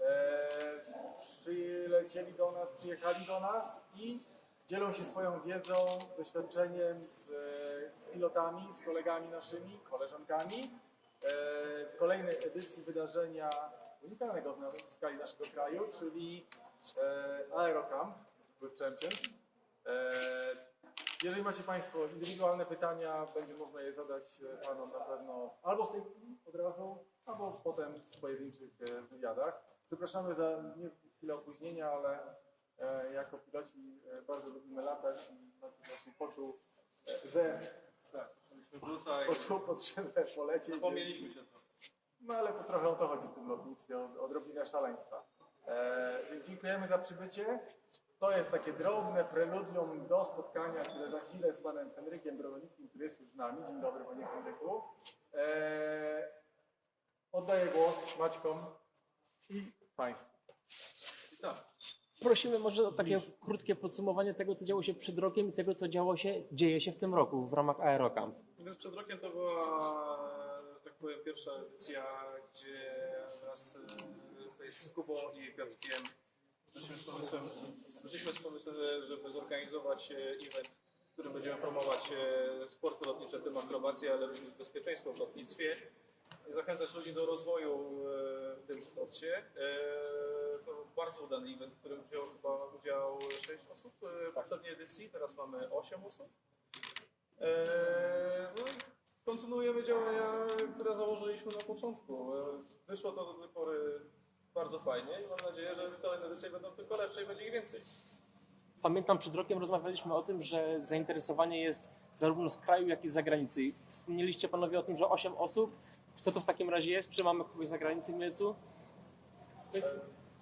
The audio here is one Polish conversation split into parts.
e, przylecieli do nas, przyjechali do nas i dzielą się swoją wiedzą, doświadczeniem z e, pilotami, z kolegami naszymi, koleżankami e, w kolejnej edycji wydarzenia unikalnego w, skali naszego kraju, czyli Aerocamp World Champions. Jeżeli macie Państwo indywidualne pytania, będzie można je zadać e, Panom na pewno albo w tej chwili od razu, albo potem w pojedynczych e, wywiadach. Przepraszamy za nie chwilę opóźnienia, ale e, jako piloci bardzo lubimy latać i Maciej właśnie poczuł ze, Tak, poczuł potrzebę polecieć. zapomnieliśmy się trochę. No ale to trochę o to chodzi w tym lotnictwie, o odrobinę szaleństwa. E, dziękujemy za przybycie. To jest takie drobne preludium do spotkania, które za chwilę z panem Henrykiem Brodonickim, który jest już z nami. Dzień dobry panie Henryku. E, oddaję głos Maćkom i państwu. I tak. Prosimy może o takie krótkie podsumowanie tego, co działo się przed rokiem i tego, co działo się, dzieje się w tym roku w ramach Aerocamp. Więc przed rokiem to była, że tak powiem, pierwsza edycja, gdzie wraz e, z Kubą i Piotrkiem przyszliśmy z pomysłem, przyszliśmy z pomysłem, żeby zorganizować e, event, w którym będziemy promować e, sporty lotnicze, w tym akrobację, ale również bezpieczeństwo w lotnictwie i zachęcać ludzi do rozwoju e, w tym sporcie. To bardzo udany event, w którym wzięło chyba udział 6 osób w poprzedniej edycji, teraz mamy 8 osób. No, kontynuujemy działania, które założyliśmy na początku. Wyszło to do tej pory bardzo fajnie i mam nadzieję, że kolejne edycje będą tylko lepsze i będzie ich więcej. Pamiętam przed rokiem rozmawialiśmy o tym, że zainteresowanie jest zarówno z kraju, jak i z zagranicy. Wspomnieliście panowie o tym, że 8 osób. Kto to w takim razie jest? Czy mamy kogoś z zagranicy w Mielcu?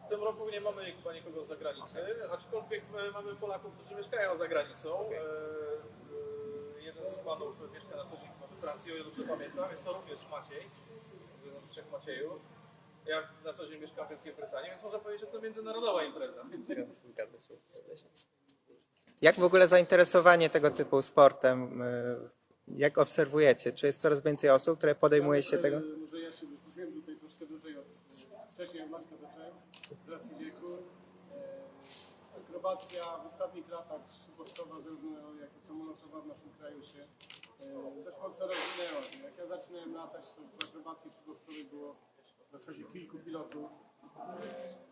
W tym roku nie mamy chyba nikogo z zagranicy, aczkolwiek e, mamy Polaków, którzy mieszkają za granicą. Eee, e, Jeden z panów mieszka na co dzień we Francji, o ile dobrze pamiętam, jest to również Maciej, jeden z trzech Maciejów. Ja na co dzień mieszkam w Wielkiej Brytanii, więc można powiedzieć, że jest to międzynarodowa impreza. Zgadza się. Jak w ogóle zainteresowanie tego typu sportem? y, Jak obserwujecie? Czy jest coraz więcej osób, które podejmuje się tego? Może ja się wypowiem tutaj troszkę dłużej od wcześniej jak Maćka zacząłem, z racji wieku. E, Akrobacja w ostatnich latach szybkościowa, zarówno jak i samolotowa w naszym kraju się e, dość mocno rozwinęła. Jak ja zaczynałem latać, to w akrobacji szybkościowej było w zasadzie kilku pilotów.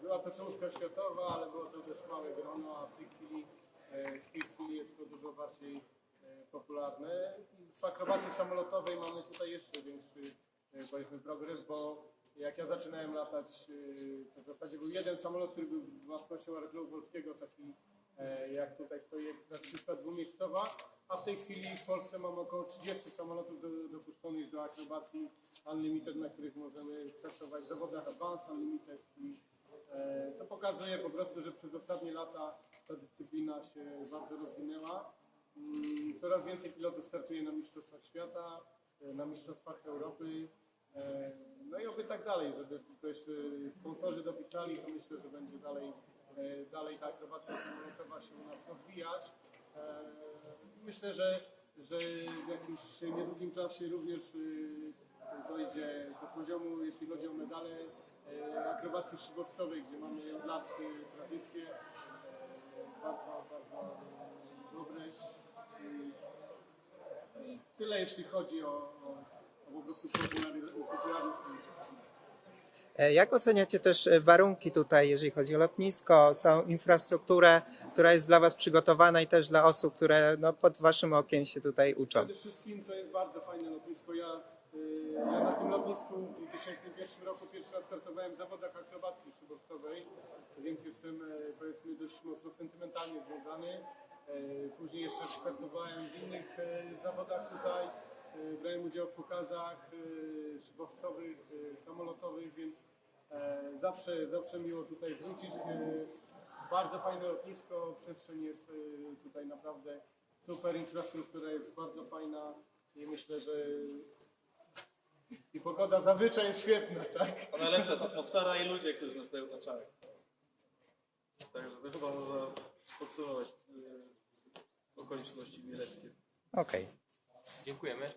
Była to czołówka światowa, ale było to dość małe grono, a w tej chwili, e, w tej chwili jest to dużo bardziej e, popularne. W akrobacji samolotowej mamy tutaj jeszcze większy e, powiedzmy progres, bo jak ja zaczynałem latać, to w zasadzie był jeden samolot, który był własnością Aeroklubu Polskiego, taki jak tutaj stoi ekstra 302 miejscowa, a w tej chwili w Polsce mamy około 30 samolotów do, dopuszczonych do akrobacji Unlimited, na których możemy startować w zawodach Advanced Unlimited i e, to pokazuje po prostu, że przez ostatnie lata ta dyscyplina się bardzo rozwinęła. Mm, Coraz więcej pilotów startuje na Mistrzostwach Świata, e, na Mistrzostwach Europy. e, No i oby tak dalej, żeby jeszcze sponsorzy dopisali, to myślę, że będzie dalej, e, dalej ta akrobacja samolotowa się u nas rozwijać. E, Myślę, że, że w jakimś niedługim czasie również e, dojdzie do poziomu, jeśli chodzi o medale, e, akrobacji szybowcowej, gdzie mamy od lat e, tradycję e, bardzo, bardzo e, dobre. I Tyle jeśli chodzi o, o, o po prostu popularność. E, Jak oceniacie też e, warunki tutaj, jeżeli chodzi o lotnisko, całą infrastrukturę, która jest dla Was przygotowana i też dla osób, które no, pod Waszym okiem się tutaj uczą? Przede wszystkim to jest bardzo fajne lotnisko. Ja, y, ja na tym lotnisku w 2001 roku pierwszy raz startowałem w zawodach akrobacji szybowcowej, więc jestem e, powiedzmy dość mocno sentymentalnie związany. E, Później jeszcze startowałem w innych e, zawodach tutaj. E, Brałem udział w pokazach e, szybowcowych, e, samolotowych, więc e, zawsze, zawsze miło tutaj wrócić. E, Bardzo fajne lotnisko, przestrzeń jest e, tutaj naprawdę super, infrastruktura jest bardzo fajna i myślę, że i pogoda zazwyczaj jest świetna, tak? A najlepsza jest atmosfera i ludzie, którzy nas dają na czarek. Także to chyba można podsumować y, okoliczności mieleckie. Okej. Dziękujemy.